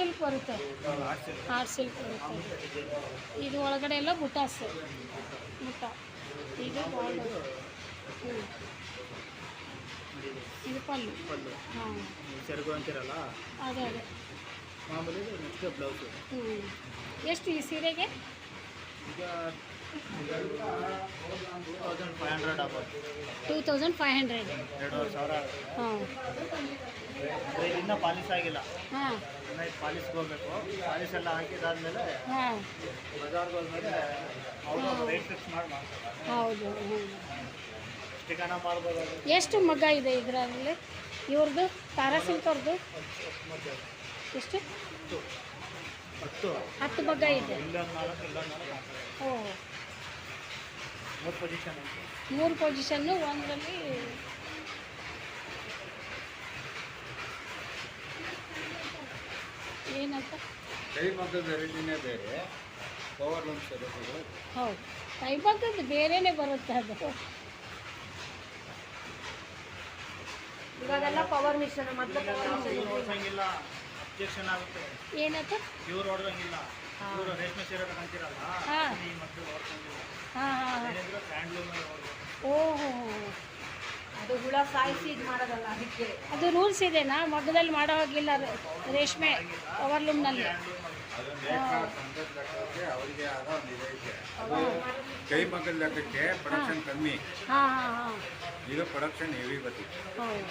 Silk ಬರುತ್ತೆ. Hard silk ಬರುತ್ತೆ. ಇದು ಒಳಗಡೆ ಎಲ್ಲ ಬುಟಾಸ್ ಬುಟ್ಟ ಇದು ಹ್ಞೂ ಇದು ಪಲ್ಲು. ಪಲ್ಲು. ಹಾಂ. ಸೆರಗು ಅಂತಿರಲ್ಲ? ಅದೇ ಅದೇ. ಮಾಮೂಲಿ ನೆಕ್ಸ್ಟ್ ಬ್ಲೌಸು. ಹ್ಞೂ ಎಷ್ಟು ಈ ಸೀರೆಗೆ? ಟೂ ತೌಸಂಡ್ ಫೈವ್ ಹಂಡ್ರೆಡ್ ಹಾಂ ಪಾಲಿಸ್ ಆಗಿಲ್ಲ. ಹಾಂ. ಪಾಲಿಸ್ಗೆ ಹೋಗ್ಬೇಕು ಪಾಲಿಸ್ ಎಲ್ಲ ಹಾಕಿದಾದ್ಮೇಲೆ ಹಾಂ. ಬಜಾರ್ಗೆ ಹೋದ್ಮೇಲೆ ಅವರು ರೇಟ್ ಫಿಕ್ಸ್ ಮಾಡಿ ಮಾಡ್ತಾರೆ. ಹೌದು ಮಾಡ್ಬೋದು ಎಷ್ಟು ಮಗ ಇದೆ ಇದರಲ್ಲಿ? ಇವ್ರದ್ದು ತಾರಾ ಸಿಲ್ಕ್ ಅವ್ರದ್ದು ಎಷ್ಟು? ಹತ್ತು. ಹತ್ತು. ಮಗ್ಗ ಇದೆ. ಓ. ಮೂರು ಪೊಸಿಷನ್ ಉಂಟು. ಮೂರು ಪೊಸಿಷನ್ನು ಒಂದರಲ್ಲಿ ಬೇರೆ ಪವರ್ ಲೂಮ್ ಹೌದು. ಬೇರೆನೇ ಬರುತ್ತೆ ಅದು. ಇವಾಗೆಲ್ಲ ಪವರ್ ಮಿಷನ್ ಮೊದಲು ಪವರ್ ಮಿಷನ್ ಇವ್ರು ಓಡ್ಸಂಗಿಲ್ಲ ಅಬ್ಜೆಕ್ಷನ್ ಆಗುತ್ತೆ. ಏನಂತ ಇವ್ರು ಹೊಡೆದಂಗಿಲ್ಲ ಇವರು ರೇಷ್ಮೆ ಸೀರೆ ತಗೊಂತಿರಲ್ಲ ಹಾ. ಈ ಮಕ್ಕಳು ಓಡ್ಸಂಗಿಲ್ಲ. ಹಾಂ ಹಾಂ ಹಾಂ. ಏನಿದ್ರು ಹ್ಯಾಂಡ್ಲೂಮ್ ಓಹೋ ಅದು ಹುಳ ಸಾಯಿಸಿ ಇದು ಮಾಡೋದಲ್ಲ ಅದಕ್ಕೆ. ಅದು ರೂಲ್ಸ್ ಇದೆನಾ? ಮಗ್ಗದಲ್ಲಿ ಮಾಡೋ ಹಾಗಿಲ್ಲ ರೇಷ್ಮೆ ಪವರ್ ಲೂಮ್ನಲ್ಲಿ. ಅದು ನೇಕಾರ ಸಂಘದ ಲೆಕ್ಕಕ್ಕೆ ಅವರಿಗೆ ಆದ ಒಂದು ಇದೈತೆ ಅದು ಕೈ ಮಗ್ಗದ ಲೆಕ್ಕಕ್ಕೆ ಪ್ರೊಡಕ್ಷನ್ ಕಮ್ಮಿ. ಹಾಂ ಹಾಂ ಹಾಂ. ಇದು ಪ್ರೊಡಕ್ಷನ್ ಹೆವಿ ಬರ್ತಿದೆ ಹೌದು.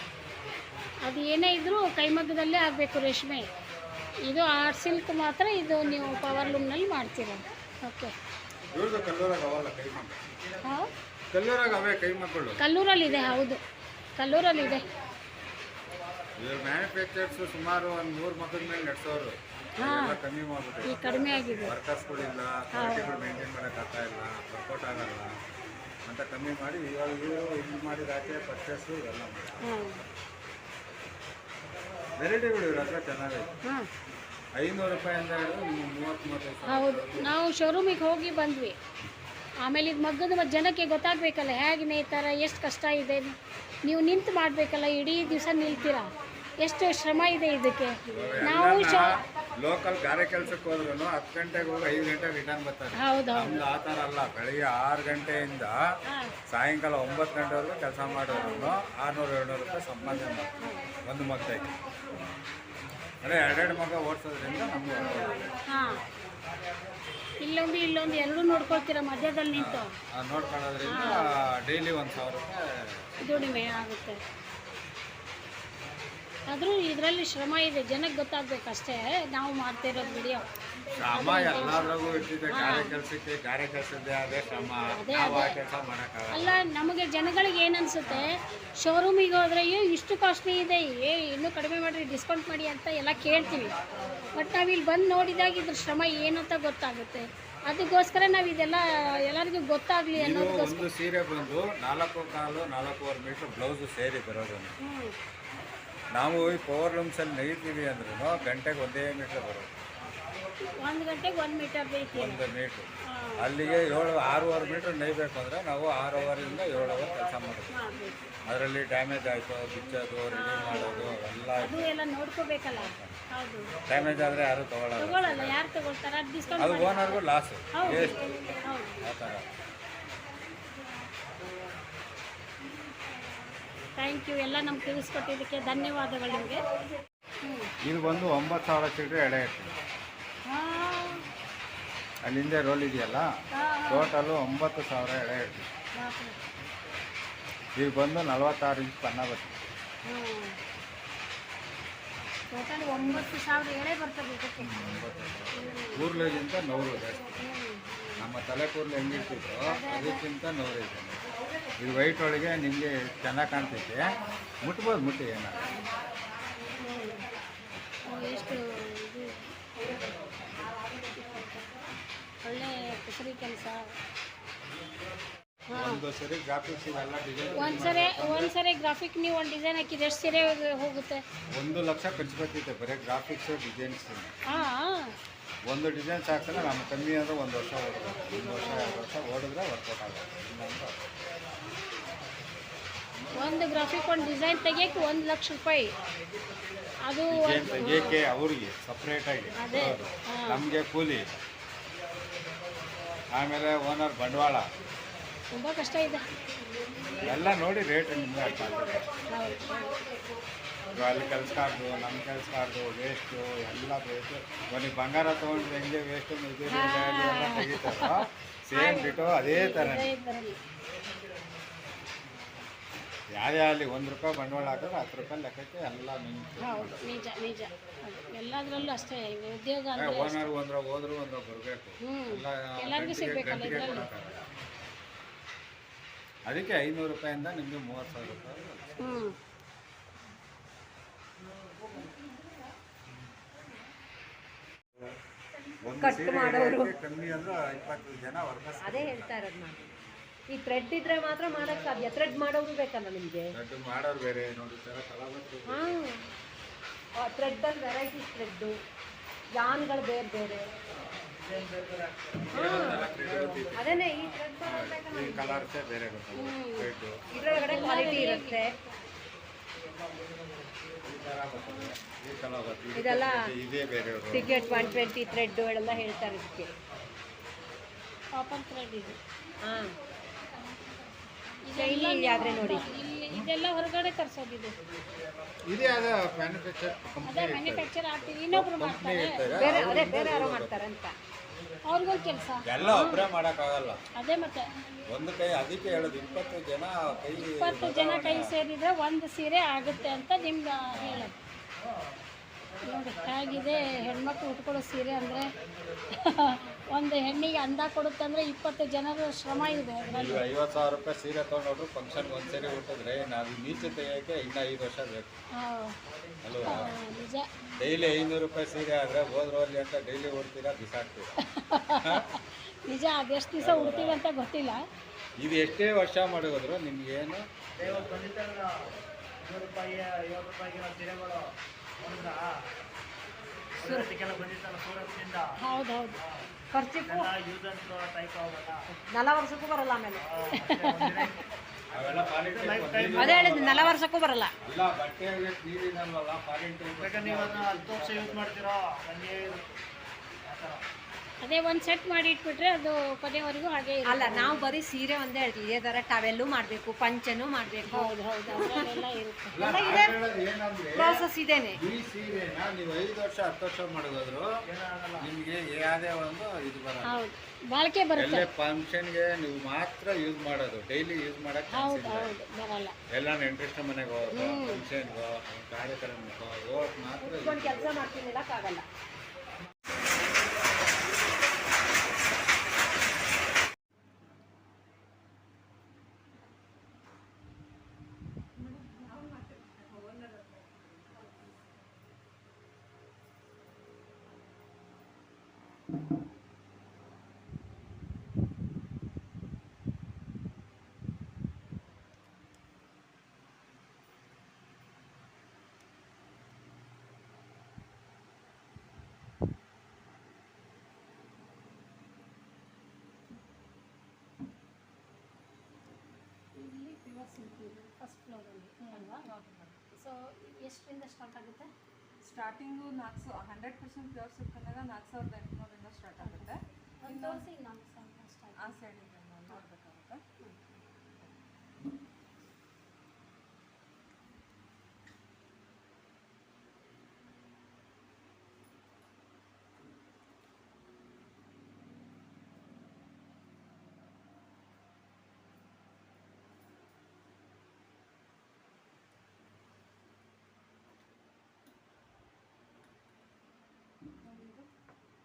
ಅದು ಏನೇ ಇದ್ದರೂ ಕೈಮಗ್ಗದಲ್ಲೇ ಆಗಬೇಕು ರೇಷ್ಮೆ. ಇದು ಆರ್ಟ್ ಸಿಲ್ಕ್ ಮಾತ್ರ ಇದು ನೀವು ಪವರ್ ಲೂಮ್ನಲ್ಲಿ ಮಾಡ್ತೀರ. ಓಕೆ. ಇವ್ರದ್ದು ಕಲ್ಲೂರಾಗ ಅವಲ್ಲ ಕೈ ಮಗ್ಗ. ಹಾಂ. ಕಲ್ಲೂರಾಗ ಅವೇ ಕೈ ಮಕ್ಕಳು ಕಲ್ಲೂರಲ್ಲಿದೆ ಹೌದು. ಕಲ್ಲೂರಲ್ಲಿದೆ. ಇವ್ರ ಮ್ಯಾನುಫ್ಯಾಕ್ಚರ್ಸ್ ಸುಮಾರು ಒಂದು ನೂರು ಮಕ್ಕಳ ಮೇಲೆ ನಡೆಸೋರು. ಎಲ್ಲ ಕಮ್ಮಿ ಮಾಡ್ಬಿಟ್ಟು ಈಗ ಕಡಿಮೆ ಆಗಿದೆ. ವರ್ಕರ್ಸ್ಗಳಿಲ್ಲ ಕ್ವಾಲಿಟಿಗಳು ಮೇಂಟೈನ್ ಮಾಡೋಕ್ಕಾಗ್ತಾ ಇಲ್ಲ ವರ್ಕೌಟ್ ಆಗಲ್ಲ ಅಂತ ಕಮ್ಮಿ ಮಾಡಿ ಇವಾಗ ಇವರು ಇಲ್ಲಿ ಮಾಡಿದ ಆಚೆ ಪರ್ಚೇಸು ಇವೆಲ್ಲ ವೆರೈಟಿಗಳು ಇವ್ರ ಹತ್ರ ಚೆನ್ನಾಗೈತೆ. ಐನೂರು ರೂಪಾಯಿಂದ ಹಿಡಿದು ಮೂವತ್ತು ಮೂವತ್ತೈದು ಹೌದು. ನಾವು ಶೋರೂಮಿಗೆ ಹೋಗಿ ಬಂದ್ವಿ. ಆಮೇಲೆ ಇದು ಮಗ್ಗದ ಜನಕ್ಕೆ ಗೊತ್ತಾಗಬೇಕಲ್ಲ, ಹೇಗೆ ನೇಯ್ತಾರೆ, ಎಷ್ಟು ಕಷ್ಟ ಇದೆ, ನೀವು ನಿಂತು ಮಾಡಬೇಕಲ್ಲ, ಇಡೀ ದಿವಸ ನಿಲ್ತೀರ? ಎಷ್ಟು ಶ್ರಮ ಇದೆ ಇದಕ್ಕೆ? ನಾವು ಲೋಕಲ್ ಗಾರೆ ಕೆಲ್ಸಕ್ಕೆ ಹೋದ್ರು ಹತ್ತು ಗಂಟೆಗೆ ಹೋಗಿ ಐದು ಗಂಟೆಗೆ ರಿಟರ್ನ್ ಬರ್ತಾರೆ. ನಮ್ದು ಆ ಥರ ಅಲ್ಲ. ಬೆಳಿಗ್ಗೆ ಆರು ಗಂಟೆಯಿಂದ ಸಾಯಂಕಾಲ ಒಂಬತ್ತು ಗಂಟೆವರೆಗೂ ಕೆಲಸ ಮಾಡೋರು ಆರುನೂರು ಏಳ್ನೂರು ರೂಪಾಯಿ ಸಂಪಾದನೆ ಮಾಡ್ತಾರೆ ಒಂದು ಮಗದಾಗಿ ಅಂದರೆ ಎರಡೆರಡು ಮಗ ಓಡಿಸೋದ್ರಿಂದ ನಮ್ಗೆ ಇಲ್ಲೊಂದು ಇಲ್ಲೊಂದು ಎರಡು ನೋಡ್ಕೊಳ್ತೀರಾ ಮಧ್ಯದಲ್ಲಿ ನಿಂತು? ನೋಡ್ಕೊಳ್ಳೋದ್ರಿಂದ ಡೈಲಿ ಒಂದು ಸಾವಿರ ರೂಪಾಯಿ ದುಡಿಮೆ ಆಗುತ್ತೆ. ಆದರೂ ಇದರಲ್ಲಿ ಶ್ರಮ ಇದೆ. ಜನಕ್ಕೆ ಗೊತ್ತಾಗಬೇಕಷ್ಟೇ. ನಾವು ಮಾಡ್ತಿರೋದು ವಿಡಿಯೋ ಶ್ರಮ ಎಲ್ಲರಿಗೂ ಇರ್ತಿದೆ ಕಾರ್ಯಕರ್ತಕ್ಕೆ ಅದೇ ಶ್ರಮ. ನಾವು ಆ. ಕೆಲಸ ಮಾಡೋಕ್ಕಾಗಲ್ಲ. ಅಲ್ಲ ನಮಗೆ ಜನಗಳಿಗೆ ಏನನ್ಸುತ್ತೆ? ಶೋರೂಮಿಗೆ ಹೋದ್ರೆ ಅಯ್ಯೋ ಇಷ್ಟು ಕಾಸ್ಟ್ಲಿ ಇದೆ. ಏ ಇನ್ನೂ ಕಡಿಮೆ ಮಾಡಿರಿ ಡಿಸ್ಕೌಂಟ್ ಮಾಡಿ ಅಂತ ಎಲ್ಲ ಕೇಳ್ತೀವಿ. ಬಟ್ ನಾವು ಇಲ್ಲಿ ಬಂದು ನೋಡಿದಾಗ ಇದ್ರ ಶ್ರಮ ಏನು ಅಂತ ಗೊತ್ತಾಗುತ್ತೆ. ಅದಕ್ಕೋಸ್ಕರ ನಾವು ಇದೆಲ್ಲ ಎಲ್ಲರಿಗೂ ಗೊತ್ತಾಗಲಿ ಅನ್ನೋದು ಅನ್ನೋದಕ್ಕೋಸ್ಕರ ಒಂದು ಸೀರೆ ಬಂದು ನಾಲ್ಕು ಕಾಲು ನಾಲ್ಕೂವರೆ ಮೀಟ್ರ್ ಬ್ಲೌಸು ಸೇರಿ ಬರೋದು ನಾವು ಈ ಪವರ್ ಲೂಮ್ಸಲ್ಲಿ ನೈತೀವಿ ಅಂದ್ರೂ ಗಂಟೆಗೆ ಒಂದೇ ಮೀಟ್ರ್ ಬರೋದು ಒಂದು ಗಂಟೆಗೆ ಒಂದು ಮೀಟರ್ ಬೇಕು? ಒಂದು ಮೀಟ್ರ್ ಅಲ್ಲಿಗೆ ಏಳು ಆರೂವರೆ ಮೀಟ್ರ್ ನೈಬೇಕು ಅಂದರೆ ನಾವು ಆರು ಅವರಿಂದ ಏಳು ಅವರ್ ಕೆಲಸ ಮಾಡೋದು ಮಾಡಬೇಕು. ಅದರಲ್ಲಿ ಡ್ಯಾಮೇಜ್ ಆಯಿತು ಬಿಚ್ಚೋದು ರೆಡಿ ಮಾಡೋದು ಎಲ್ಲ ನೋಡ್ಕೋಬೇಕಲ್ಲ? ಡ್ಯಾಮೇಜ್ ಆದರೆ ಯಾರು ಡಿಸ್ಕೌಂಟ್ ಅದು ಓನರ್ಗೂ ಲಾಸು ವೇಸ್ಟ್ ಆ ಥರ. Thank you. ಎಲ್ಲ ನಮ್ಗೆ ತಿಳಿಸ್ಕೊಟ್ಟಿದ್ದಕ್ಕೆ ಧನ್ಯವಾದಗಳು ನಿಮಗೆ. ಇದು ಬಂದು ಒಂಬತ್ತು ಸಾವಿರ ಚಿಲ್ಲರೆ ಎಡೆ ಇರ್ತದೆ ಅಲ್ಲಿಂದ ರೋಲ್ ಇದೆಯಲ್ಲ? ಟೋಟಲು ಒಂಬತ್ತು ಸಾವಿರ ಎಡೆ ಇರ್ತದೆ ಇದು ಬಂದು ನಲವತ್ತಾರು ಇಂಚ್ ಪನ್ನ ಬರ್ತದೆ. ಟೋಟಲ್ ಒಂಬತ್ತು ಸಾವಿರ ಎಳೆ ಬರ್ತದೆ ಇದಕ್ಕೆ. ಕೂರ್ಲಿಗಿಂತ ನೂರು ಜಾಸ್ತಿ. ನಮ್ಮ ತಲೆ ಕೂರ್ಲು ಹೆಂಗಿರ್ತಿದ್ರು ಅದಕ್ಕಿಂತ ನೂರು ಇದೆ. ಇದು ವೈಟ್ ಒಳಗೆ ನಿಮಗೆ ಚೆನ್ನಾಗಿ ಕಾಣ್ತೈತೆ. ಮುಟ್ಬೋದು ಮುಟ್ಟಿ ಏನೋ. ಎಷ್ಟು ಒಳ್ಳೆ ಕುಸರಿ ಕೆಲಸ. ಒಂದ್ಸರಿ ಒಂದ್ಸರಿ ಗ್ರಾಫಿಕ್ ನೀವು ಒಂದು ಡಿಸೈನ್ ಹಾಕಿದ್ರೆ ಎಷ್ಟು ಸೀರೆ ಹೋಗುತ್ತೆ? ಒಂದು ಲಕ್ಷ ಖರ್ಚು ಬರ್ತಿದೆ ಬರೀ ಗ್ರಾಫಿಕ್ಸ್ ಡಿಸೈನ್ಸ್ ಹಾಂ ಒಂದು ಡಿಸೈನ್ಸ್ ಹಾಕಿದ್ರೆ ನಮ್ಮ ಕಮ್ಮಿ ಅಂದರೆ ಒಂದು ವರ್ಷ ಓಡಬೇಕು ಒಂದು ವರ್ಷ ಎರಡು ವರ್ಷ ಓಡಿದ್ರೆ ವರ್ಕೌಟ್ ಆಗುತ್ತೆ. ಒಂದು ಗ್ರಾಫಿಕ್ ಒಂದು ಡಿಸೈನ್ ತೆಗಿಯಕ್ಕೆ ಒಂದು ಲಕ್ಷ ರೂಪಾಯಿ. ಅದು ತೆಗಿಯೋಕ್ಕೆ ಅವ್ರಿಗೆ ಸಪ್ರೇಟಾಗಿ ಅದೇ, ಹಾ. ನಮಗೆ ಕೂಲಿ. ಆಮೇಲೆ ಓನರ್ ಬಂಡವಾಳ. ತುಂಬ ಕಷ್ಟ ಇದೆ. ಎಲ್ಲ ನೋಡಿ ರೇಟ್ ಅಲ್ಲಿ ಕಲಿಸ್ಬಾರ್ದು ನಮ್ಮ ಕೆಲ್ಸಕಾರ್ದು ವೇಸ್ಟು ಎಲ್ಲ ಬೇಕು ಕೊನೆಗೆ ಬಂಗಾರ ತೊಗೊಂಡ್ರೆ ಹೆಂಗೆ ವೇಸ್ಟು ತೆಗಿತಾರೋ ಸೇಮ್ ಬಿಟ್ಟು ಅದೇ ಥರ ಇದರಲ್ಲಿ ಆಗಲಿ ಒಂದು ರೂಪಾಯಿ ಬಂಡವಾಳ ಹಾಕಿದ್ರೆ ಹತ್ತು ರೂಪಾಯಿ ಲೆಕ್ಕಕ್ಕೆ ಎಲ್ಲ ಹೌದು ನಿಜ ನಿಜ. ಅದು ಎಲ್ಲದರಲ್ಲೂ ಅಷ್ಟೇ ಈಗ ಉದ್ಯೋಗ ಅಂದರೆ ಓನರ್ ಒಂದ್ರ ಹೋದ್ರು ಒಂದ್ರ ಬರಬೇಕು. ಹ್ಞೂ ಎಲ್ಲ ಎಲ್ಲರಿಗೂ ಸಿಗ್ಬೇಕಲ್ಲ ಇದರಲ್ಲಿ. ಅದಕ್ಕೆ ಐನೂರು ರೂಪಾಯಿಂದ ನಿಮಗೆ ಮೂವತ್ತು ಸಾವಿರ ರೂಪಾಯಿ ಹ್ಞೂ ಒಂದು ಕಟ್ ಮಾಡೋರು. ಕಮ್ಮಿ ಅಂದ್ರೆ ಇಪ್ಪತ್ತು ಜನ ವರ್ಕರ್ಸ್ ಅದೇ ಹೇಳ್ತಾ ಇರೋದು ನಾನು ಈ ಥ್ರೆಡ್ ಇದ್ರೆ ಮಾತ್ರ ಮಾಡಕ್ ಸಾಧ್ಯ. ಥ್ರೆಡ್ ಮಾಡೋರು ಬೇಕಲ್ಲ ನಿಮಗೆ? ಥ್ರೆಡ್ ಮಾಡೋರು ಬೇರೆ ನೋಡಿ ಹಾಂ. ಥ್ರೆಡ್ಡಲ್ಲಿ ವೆರೈಟೀಸ್ ಥ್ರೆಡ್ಡು ಯಾನ್ಗಳು ಬೇರೆ ಬೇರೆ. ಅದೇನೆ ಈ ಇದ್ರೊಳಗಡೆ ಕ್ವಾಲಿಟಿ ಇರುತ್ತೆ. ಇದೆಲ್ಲ ಬರ್ತದೆ, ಇದೇ ಬೇರೆ ಟಿಕೆಟ್ ಒನ್ ಟ್ವೆಂಟಿ ಥ್ರೆಡ್ ಎಲ್ಲ ಹೇಳ್ತಾರೆ ಇದಕ್ಕೆ. ಥ್ರೆಡ್ ಇದು. ಹಾಂ. ಇದೆಲ್ಲ ಇಲ್ಲಿ ಆದ್ರೆ ನೋಡಿ? ಇಲ್ಲಿ ಇದೆಲ್ಲ ಹೊರಗಡೆ ತರಿಸೋದಿದೆ ಇದೇ. ಆದ ಮ್ಯಾನುಫ್ಯಾಕ್ಚರ್ ಅದೇ ಮ್ಯಾನುಫ್ಯಾಕ್ಚರ್ ಆಗ್ತೀವಿ ಇನ್ನೊಬ್ರು ಮಾಡ್ತಾರೆ. ಬೇರೆ ಅದೇ ಬೇರೆ ಯಾರೋ ಮಾಡ್ತಾರೆ ಅಂತ. ಅವ್ರಿಗೂ ಕೆಲಸ. ಎಲ್ಲ ಒಬ್ಬರೇ ಮಾಡೋಕ್ಕಾಗಲ್ಲ ಅದೇ ಮತ್ತೆ. ಒಂದು ಕೈ ಅದಕ್ಕೆ ಹೇಳೋದು ಇಪ್ಪತ್ತು ಜನ ಕೈ ಇಪ್ಪತ್ತು ಜನ ಕೈ ಸೇರಿದ್ರೆ ಒಂದು ಸೀರೆ ಆಗುತ್ತೆ ಅಂತ ನಿಮ್ಗೆ ಹೇಳೋದು. ನೋಡಿ ಹೇಗಿದೆ? ಹೆಣ್ಮಕ್ಳು ಉಟ್ಕೊಳ್ಳೋ ಸೀರೆ ಅಂದರೆ ಒಂದು ಹೆಣ್ಣಿಗೆ ಅಂದ ಕೊಡುತ್ತೆ ಅಂದರೆ ಇಪ್ಪತ್ತು ಜನರ ಶ್ರಮ ಇದೆ ನೀವು ಐವತ್ತು ಸಾವಿರ ರೂಪಾಯಿ ಸೀರೆ ತೊಗೊಂಡೋದ್ರು ಫಂಕ್ಷನ್ಗೆ ಒಂದು ಸೀರೆ ಹುಟ್ಟಿದ್ರೆ ನಾವು ನೀಚೆ ತೆಗಿಯೋಕ್ಕೆ ಇನ್ನೂ ಐದು ವರ್ಷ ಬೇಕು. ಅಲ್ವಾ? ನಿಜ. ಡೈಲಿ ಐನೂರು ರೂಪಾಯಿ ಸೀರೆ ಆದರೆ ಹೋದ್ರಲ್ಲಿ ಅಂತ ಡೈಲಿ ಉಡ್ತೀರಾ ಬಿಸಾಕ್ತೀರಾ? ನಿಜ ಅದೆಷ್ಟು ದಿವಸ ಉಡ್ತೀವಿ ಅಂತ ಗೊತ್ತಿಲ್ಲ. ಇದು ಎಷ್ಟೇ ವರ್ಷ ಮಾಡಿದ್ರು ನಿಮ್ಗೇನು? ರೂಪಾಯಿ ಐವತ್ತು ರೂಪಾಯಿ ಸೀರೆಗಳು ಹೌದು ಹೌದು ಖರ್ಚಿಗೂ ನೆಲ ವರ್ಷಕ್ಕೂ ಬರಲ್ಲ ಆಮೇಲೆ. ಅದೇ ಹೇಳಿದ್ದು ನಲ ವರ್ಷಕ್ಕೂ ಬರಲ್ಲ. ಯೂಸ್ ಮಾಡ್ತೀರೋ? ಅದೇ ಒಂದು ಸೆಟ್ ಮಾಡಿ ಇಟ್ಬಿಟ್ರೆ ಅದು ಕೊನೆವರೆಗೂ ಹಾಗೆ ಇರುತ್ತೆ. ಅಲ್ಲ ನಾವು ಬರೀ ಸೀರೆ ಒಂದೇ ಹೇಳ್ತೀವಿ. ಇದೇ ಥರ ಟವೆಲ್ಲು ಮಾಡಬೇಕು ಪಂಚನು ಮಾಡಬೇಕು. ಹೌದು ಹೌದು ಇರುತ್ತೆ. ಪ್ರೋಸೆಸ್ ಇದೇನೆ. ಈ ಸೀರೆನ ನೀವು ಐದು ವರ್ಷ ಹತ್ತು ವರ್ಷ ಮಾಡಿದ್ರು ನಿಮಗೆ ಯಾವುದೇ ಒಂದು ಇದು ಬರಲ್ಲ. ಹೌದು. ಬಾಳಿಕೆ ಬರುತ್ತೆ. ಎಲ್ಲೇ ಫಂಕ್ಷನ್ಗೆ ನೀವು ಮಾತ್ರ ಯೂಸ್ ಮಾಡೋದು. ಡೈಲಿ ಯೂಸ್ ಮಾಡಕ್ಕೆ ಹೌದು ಚಾನ್ಸ್ ಇಲ್ಲ. ಹೌದು. ಬರಲ್ಲ. ಎಲ್ಲ ನೆಂಟ್ರಿಷ್ಟ ಮನೆಗೆ ಹೋಗೋದು ಫಂಕ್ಷನ್ಗೋ ಕಾರ್ಯಕ್ರಮಕ್ಕೋ ಹೋಗಕ್ ಮಾತ್ರ ಕೆಲಸ ಮಾಡ್ತೀನಿ ಫಸ್ಟ್ ಫ್ಲೋರಲ್ಲಿ ಅಲ್ವಾ? ಸೊ ಎಷ್ಟರಿಂದ ಸ್ಟಾರ್ಟ್ ಆಗುತ್ತೆ? ಸ್ಟಾರ್ಟಿಂಗು ನಾಲ್ಕು ಸಾವಿರ ಹಂಡ್ರೆಡ್ ಪರ್ಸೆಂಟ್ ಪ್ಯೂರ್ ಸಿಲ್ಕ್ ಅಂದಾಗ ನಾಲ್ಕು ಸಾವಿರದ ಎಂಟುನೂರಿಂದ ಸ್ಟಾರ್ಟ್ ಆಗುತ್ತೆ. ನಾಲ್ಕು ಸಾವಿರ ಆ ಸೈಡಿಗೆ ನೋಡಬೇಕಾಗುತ್ತೆ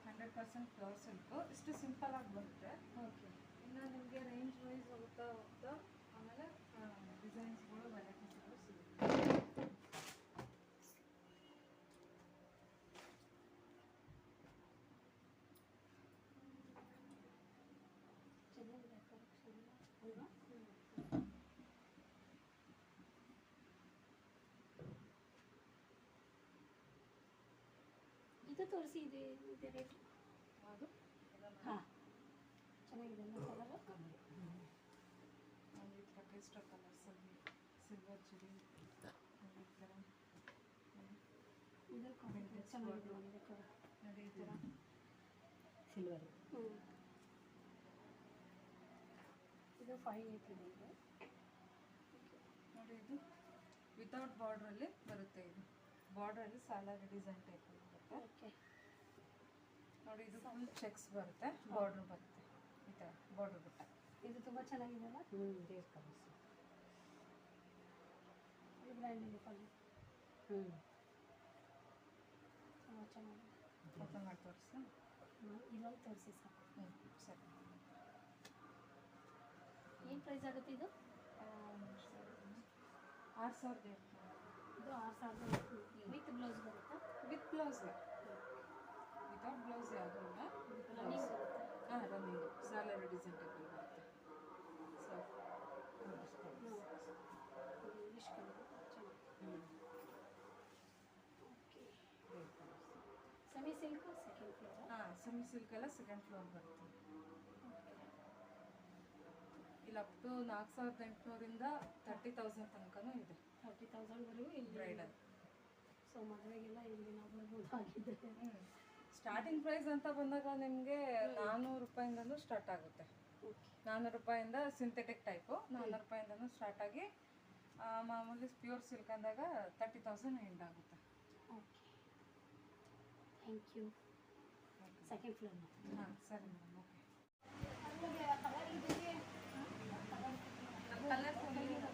ಹಂಡ್ರೆಡ್ ಪರ್ಸೆಂಟ್ ಪ್ಯೂರ್ ಸಿಲ್ಕು ಇಷ್ಟು ಸಿಂಪಲ್ ಆಗಿ ಬರುತ್ತೆ ಓಕೆ ಇನ್ನು ನಿಮಗೆ ರೇಂಜ್ ವೈಸ್ ಹೋಗ್ತಾ ಹೋಗ್ತಾ ಆಮೇಲೆ ಡಿಸೈನ್ಸ್ಗಳು ವೆರೈಟೀಸ್ಗಳು ಸಿಗುತ್ತೆ ಚೆನ್ನಾಗಿದೆ collection ಅಲ್ವಾ ಇದು ತೋರಿಸಿ ಇದೆ ಇದೆ ರೇಟ್ ಅದು ಹಾಂ. ಚೆನ್ನಾಗಿದೆ ಕಲರ್ ಈ ಥರ ಪೇಸ್ಟಲ್ ಕಲರ್ಸಲ್ಲಿ ಸಿಲ್ವರ್ ಚಿಡಿ ಈ ಥರ ಇದು ಚೆನ್ನಾಗಿದೆ ನೋಡಿ ಇದು ಕೂಡ. ನೋಡಿ ಈ ಥರ ಸಿಲ್ವರ್ ಹ್ಞೂ ಇದು ಫೈವ್ ಏಯ್ಟಿ ಇದೆ ಇದು. ನೋಡಿ ಇದು. ವಿತೌಟ್ ಬಾರ್ಡ್ರಲ್ಲಿ ಬರುತ್ತೆ ಇದು. ಬಾರ್ಡ್ರಲ್ಲಿ ಸಾಲಾಗಿ ಡಿಸೈನ್ ಟೈಪ್ ಬರುತ್ತೆ. ಓಕೆ ನೋಡಿ ಇದು ಫುಲ್ ಚೆಕ್ಸ್ ಬರುತ್ತೆ ಬಾರ್ಡ್ರ್ ಬರುತ್ತೆ. ಈ ಥರ ಬಾರ್ಡ್ರ್ ಬುಟ್ಟ. ಇದು ತುಂಬ ಚೆನ್ನಾಗಿದೆಯಲ್ಲ? ಹ್ಞೂ ಡೇಸ್ ಕಲರ್ಸ್ ಈ ಬ್ರ್ಯಾಂಡಿಂಗ್ ಇದೆ ಕಲಿ ಹ್ಞೂ ತುಂಬ ಚೆನ್ನಾಗಿದೆ. ಓಪನ್ ಮಾಡಿ ತೋರಿಸಿ. ಹ್ಞೂ ಇದೊಂದು ತೋರಿಸಿ ಸರ್ ಹ್ಞೂ ಸರಿ. ಏನು ಪ್ರೈಸ್ ಆಗುತ್ತೆ ಇದು? ಆರು ಸಾವಿರದ ಇದು ಆರು ಸಾವಿರದ ವಿತ್ ಬ್ಲೌಸ್ ಬರುತ್ತಾ? ವಿತ್ ಬ್ಲೌಸ್ ವಿತೌಟ್ ಬ್ಲೌಸ್ ಯಾವುದು ರನ್ನಿಂಗ್. ಬರುತ್ತೆ ಹಾಂ ರನ್ನಿಂಗ್. ಸ್ಯಾಲರಿ ಡಿಸೈನ್ ಟೈಪಲ್ಲಿ ಬರುತ್ತೆ. So semi silk second floor ಹಾಂ ಸೆಮಿ ಸಿಲ್ಕ್ ಎಲ್ಲ ಸೆಕೆಂಡ್ ಫ್ಲೋರ್ ಬರುತ್ತೆ. ಇಲ್ಲಿ ಅಪ್ ಟು ನಾಲ್ಕು ಸಾವಿರದ ಎಂಟುನೂರಿಂದ ತರ್ಟಿ ತೌಸಂಡ್ ತನಕನೂ ಇದೆ. ತರ್ಟಿ ತೌಸಂಡ್ವರೆಗೂ ಇಲ್ಲಿ ಬ್ರೈಡಲ್ ಸೊ ಮದುವೆಗೆಲ್ಲ ಇಲ್ಲಿ ನಾವು ಬರ್ಬೋದು ಆಗಿದೆ ಸ್ಟಾರ್ಟಿಂಗ್ ಪ್ರೈಸ್ ಅಂತ ಬಂದಾಗ ನಿಮಗೆ ನಾನ್ನೂರು ರೂಪಾಯಿಂದನೂ ಸ್ಟಾರ್ಟ್ ಆಗುತ್ತೆ. ನಾನ್ನೂರು ರೂಪಾಯಿಂದ ಸಿಂಥೆಟಿಕ್ ಟೈಪು ನಾನ್ನೂರು ರೂಪಾಯಿಂದನೂ ಸ್ಟಾರ್ಟ್ ಆಗಿ ಆ, ಮಾಮೂಲಿ ಪ್ಯೂರ್ ಸಿಲ್ಕ್ ಅಂದಾಗ ತರ್ಟಿ ತೌಸಂಡ್ ಎಂಡ್ ಆಗುತ್ತೆ. Okay thank you second floor ಹಾಂ ಸರಿ ಮೇಡಮ್ ಓಕೆ ಕಲರ್ ಇದೆಯಾ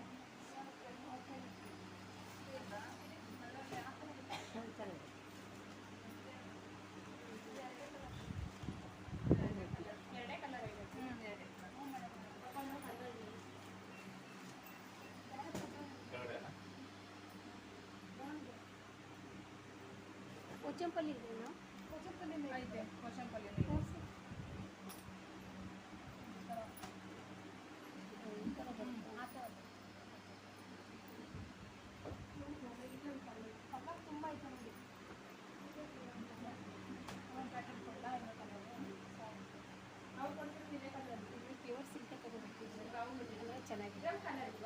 ಐತೆ ಕೋಶಂಪಲ್ಲಿ ಈ ಥರ ಬರುತ್ತೆ ಕಲರ್ ತುಂಬ ಐತೆ ನೋಡಿ ಪ್ಯೂರ್ ಸಿಲ್ಕ್ ತಗೋಬೇಕು ಚೆನ್ನಾಗಿದೆ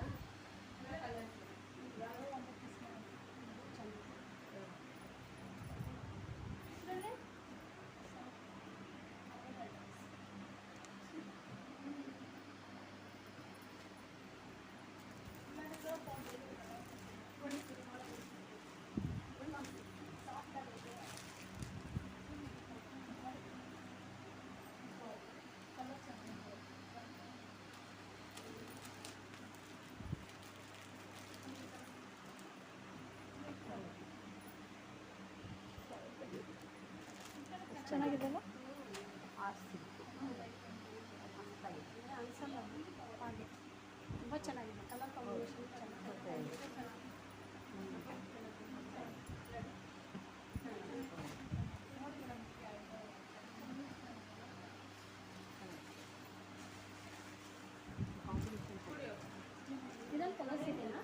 ಚೆನ್ನಾಗಿದೆಲ್ಲ ಅನ್ಸಲ್ಲ ಹಾಗೆ ತುಂಬ ಚೆನ್ನಾಗಿದೆ ಕಲರ್ ಕಾಂಬಿನೇಷನ್ ಚೆನ್ನಾಗಿದೆ ಇದರಲ್ಲಿ ಕಲರ್ಸ್ ಇದೆಯಾ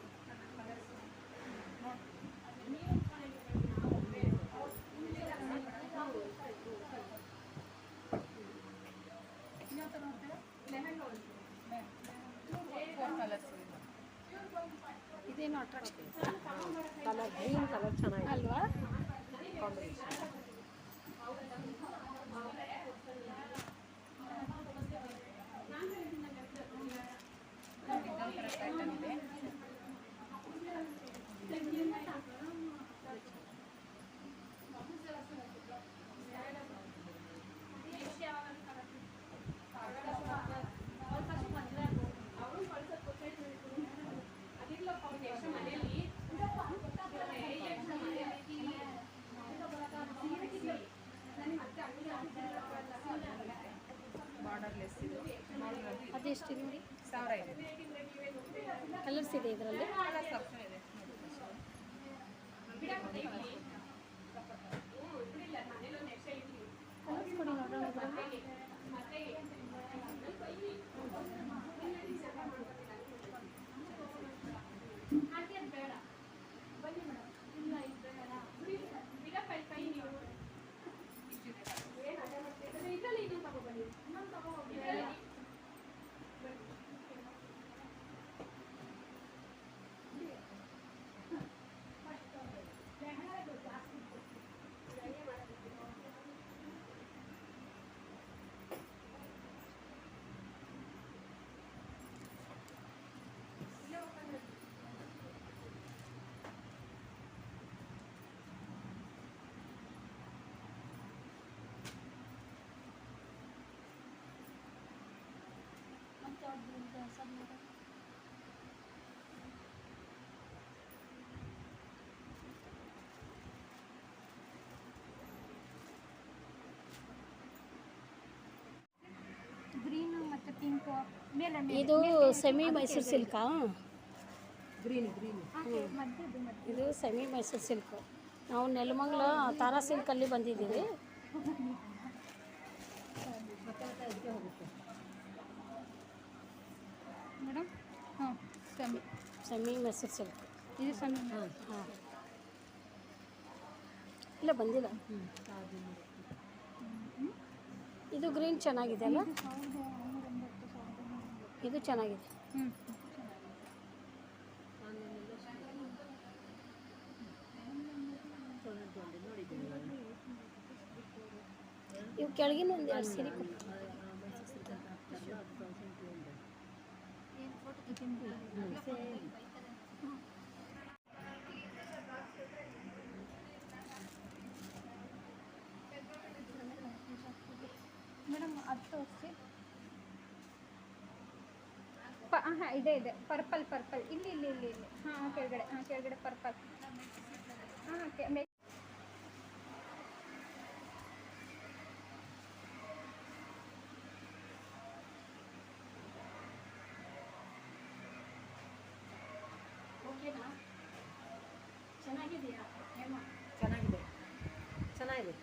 ಫೋರ್ ಕಲರ್ಸ್ ಇದೆ ಅಟ್ರಾಕ್ಷನ್ ಕಲರ್ ಗ್ರೀನ್ ಕಲರ್ ಚೆನ್ನಾಗಿ ಅಲ್ವಾ? ಇದೊಂಥರ ಪ್ಯಾಟರ್ನ್ ಇದೆ ಬಾರ್ಡರ್ಲೆಸ್ ಇದು ಬಾರ್ಡರಲ್ಲಿ ಅದೆಷ್ಟಿದೆ ನೋಡಿ? ಸಾವಿರ ಇದೆ. ಕಲರ್ಸ್ ಇದೆ ಇದರಲ್ಲಿ? ಕಲರ್ಸ್ ಆಪ್ಷನ್ ಇದೆ ಕಲರ್ಸ್ ಕೊಡಿ ನೋಡೋಣ. ಇದು ಸೆಮಿ ಮೈಸೂರು ಸಿಲ್ಕಾ ಗ್ರೀನ್ ಗ್ರೀನ್ ಇದು. ಸೆಮಿ ಮೈಸೂರು ಸಿಲ್ಕು ನಾವು ನೆಲಮಂಗ್ಲ ತಾರಾ ಸಿಲ್ಕಲ್ಲಿ ಬಂದಿದ್ದೀವಿ. ಮೇಡಮ್ ಹಾಂ ಸೆಮಿ ಸೆಮಿ ಮೈಸೂರು ಸಿಲ್ಕ್ ಇದು ಸೆಮಿ ಹಾಂ ಇಲ್ಲ ಬಂದಿಲ್ಲ. ಇದು ಗ್ರೀನ್ ಚೆನ್ನಾಗಿದೆ ಅಲ್ಲ? ಇದು ಚೆನ್ನಾಗಿದೆ. ಇವು ಕೆಳಗಿನ ಒಂದು ಎರಡು ಸೀರೆ ಮೇಡಮ್ ಅದು ತೋರಿಸಿ ಪ ಹಾಂ ಇದೆ ಇದೆ. Purple purple. ಇಲ್ಲಿ ಇಲ್ಲಿ ಇಲ್ಲಿ ಇಲ್ಲಿ. ಹಾಂ ಕೆಳಗಡೆ ಹಾಂ ಕೆಳಗಡೆ ಪರ್ಪಲ್. ಹಾಂ ಓಕೆ. ಮೆ ಓಕೆನಾ ಚೆನ್ನಾಗಿದೆಯಾ ಹೇಮ? ಚೆನ್ನಾಗಿದೆ. ಚೆನ್ನಾಗಿದೆ.